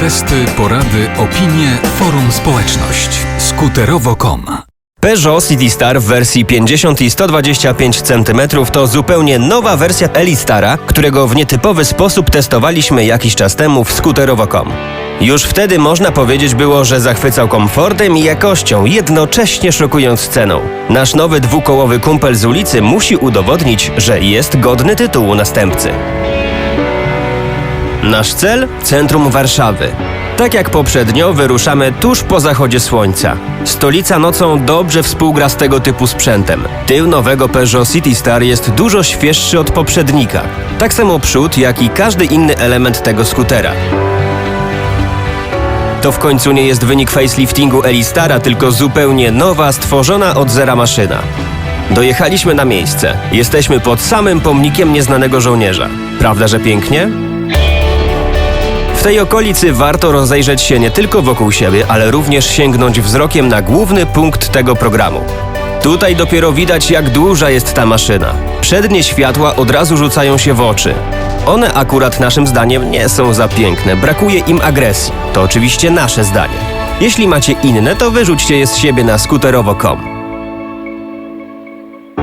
Testy, porady, opinie, forum społeczność. Skuterowo.com Peugeot City Star w wersji 50 i 125 cm to zupełnie nowa wersja Elistara, którego w nietypowy sposób testowaliśmy jakiś czas temu w skuterowo.com. Już wtedy można powiedzieć było, że zachwycał komfortem i jakością, jednocześnie szokując ceną. Nasz nowy dwukołowy kumpel z ulicy musi udowodnić, że jest godny tytułu następcy. Nasz cel? Centrum Warszawy. Tak jak poprzednio, wyruszamy tuż po zachodzie słońca. Stolica nocą dobrze współgra z tego typu sprzętem. Tył nowego Peugeot City Star jest dużo świeższy od poprzednika. Tak samo przód, jak i każdy inny element tego skutera. To w końcu nie jest wynik faceliftingu Elistara, tylko zupełnie nowa, stworzona od zera maszyna. Dojechaliśmy na miejsce. Jesteśmy pod samym pomnikiem nieznanego żołnierza. Prawda, że pięknie? W tej okolicy warto rozejrzeć się nie tylko wokół siebie, ale również sięgnąć wzrokiem na główny punkt tego programu. Tutaj dopiero widać, jak duża jest ta maszyna. Przednie światła od razu rzucają się w oczy. One akurat naszym zdaniem nie są za piękne, brakuje im agresji. To oczywiście nasze zdanie. Jeśli macie inne, to wyrzućcie je z siebie na skuterowo.com.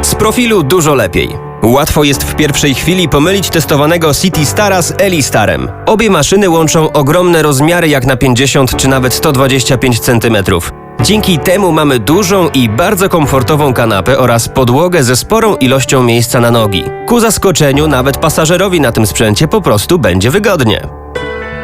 Z profilu dużo lepiej. Łatwo jest w pierwszej chwili pomylić testowanego City Stara z Elistarem. Obie maszyny łączą ogromne rozmiary jak na 50 czy nawet 125 cm. Dzięki temu mamy dużą i bardzo komfortową kanapę oraz podłogę ze sporą ilością miejsca na nogi. Ku zaskoczeniu nawet pasażerowi na tym sprzęcie po prostu będzie wygodnie.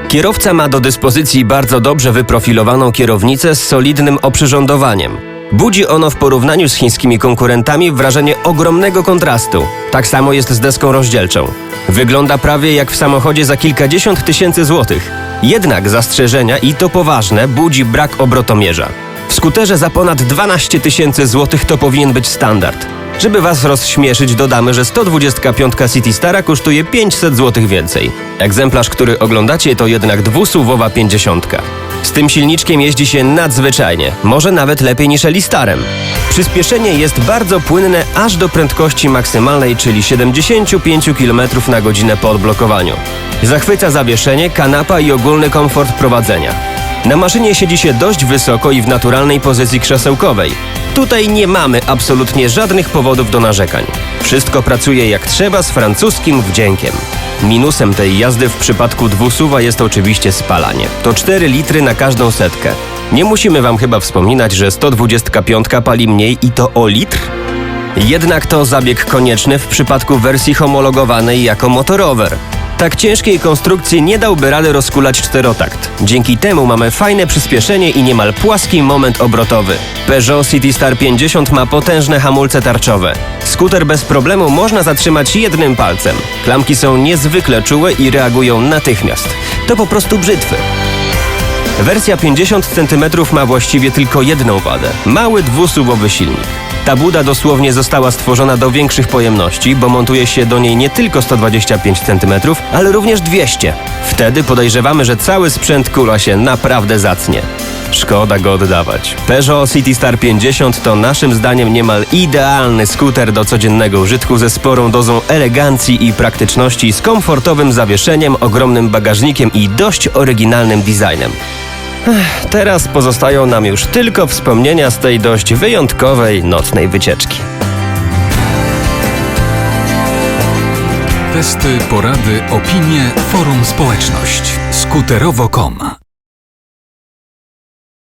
Kierowca ma do dyspozycji bardzo dobrze wyprofilowaną kierownicę z solidnym oprzyrządowaniem. Budzi ono w porównaniu z chińskimi konkurentami wrażenie ogromnego kontrastu. Tak samo jest z deską rozdzielczą. Wygląda prawie jak w samochodzie za kilkadziesiąt tysięcy złotych. Jednak zastrzeżenia, i to poważne, budzi brak obrotomierza. W skuterze za ponad 12 tysięcy złotych to powinien być standard. Żeby was rozśmieszyć, dodamy, że 125 City Stara kosztuje 500 zł więcej. Egzemplarz, który oglądacie, to jednak dwusuwowa 50. Tym silniczkiem jeździ się nadzwyczajnie, może nawet lepiej niż Elistarem. Przyspieszenie jest bardzo płynne aż do prędkości maksymalnej, czyli 75 km na godzinę po odblokowaniu. Zachwyca zawieszenie, kanapa i ogólny komfort prowadzenia. Na maszynie siedzi się dość wysoko i w naturalnej pozycji krzesełkowej. Tutaj nie mamy absolutnie żadnych powodów do narzekań. Wszystko pracuje jak trzeba z francuskim wdziękiem. Minusem tej jazdy w przypadku dwusuwa jest oczywiście spalanie. To 4 litry na każdą setkę. Nie musimy wam chyba wspominać, że 125 pali mniej i to o litr? Jednak to zabieg konieczny w przypadku wersji homologowanej jako motorower. Tak ciężkiej konstrukcji nie dałby rady rozkulać czterotakt. Dzięki temu mamy fajne przyspieszenie i niemal płaski moment obrotowy. Peugeot City Star 50 ma potężne hamulce tarczowe. Skuter bez problemu można zatrzymać jednym palcem. Klamki są niezwykle czułe i reagują natychmiast. To po prostu brzytwy. Wersja 50 cm ma właściwie tylko jedną wadę mały dwusuwowy silnik. Ta buda dosłownie została stworzona do większych pojemności, bo montuje się do niej nie tylko 125 cm, ale również 200. Wtedy podejrzewamy, że cały sprzęt kula się naprawdę zacnie. Szkoda go oddawać. Peugeot City Star 50 to naszym zdaniem niemal idealny skuter do codziennego użytku ze sporą dozą elegancji i praktyczności, z komfortowym zawieszeniem, ogromnym bagażnikiem i dość oryginalnym designem. Teraz pozostają nam już tylko wspomnienia z tej dość wyjątkowej nocnej wycieczki. Testy, porady, opinie, forum społeczność. Skuterowo.com